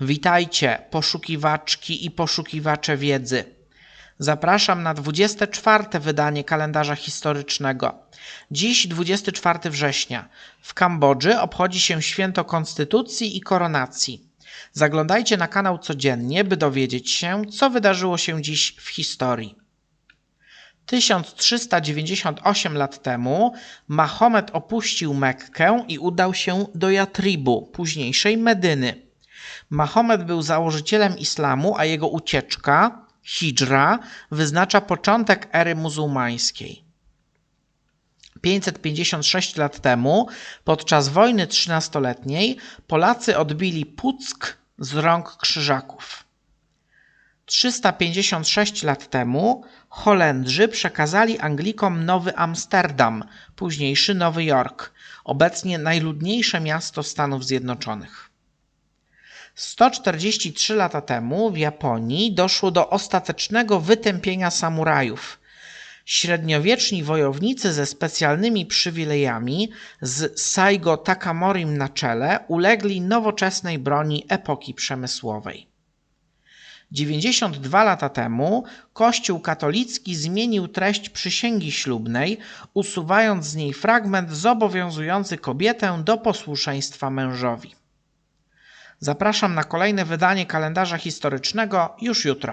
Witajcie, poszukiwaczki i poszukiwacze wiedzy. Zapraszam na 24 wydanie kalendarza historycznego. Dziś 24 września. W Kambodży obchodzi się święto Konstytucji i Koronacji. Zaglądajcie na kanał codziennie, by dowiedzieć się, co wydarzyło się dziś w historii. 1398 lat temu Mahomet opuścił Mekkę i udał się do Jatribu, późniejszej Medyny. Mahomet był założycielem islamu, a jego ucieczka, hijra, wyznacza początek ery muzułmańskiej. 556 lat temu, podczas wojny trzynastoletniej, Polacy odbili Puck z rąk Krzyżaków. 356 lat temu Holendrzy przekazali Anglikom Nowy Amsterdam, późniejszy Nowy Jork, obecnie najludniejsze miasto Stanów Zjednoczonych. 143 lata temu w Japonii doszło do ostatecznego wytępienia samurajów. Średniowieczni wojownicy ze specjalnymi przywilejami z Saigo Takamorim na czele ulegli nowoczesnej broni epoki przemysłowej. 92 lata temu Kościół katolicki zmienił treść przysięgi ślubnej, usuwając z niej fragment zobowiązujący kobietę do posłuszeństwa mężowi. Zapraszam na kolejne wydanie kalendarza historycznego już jutro.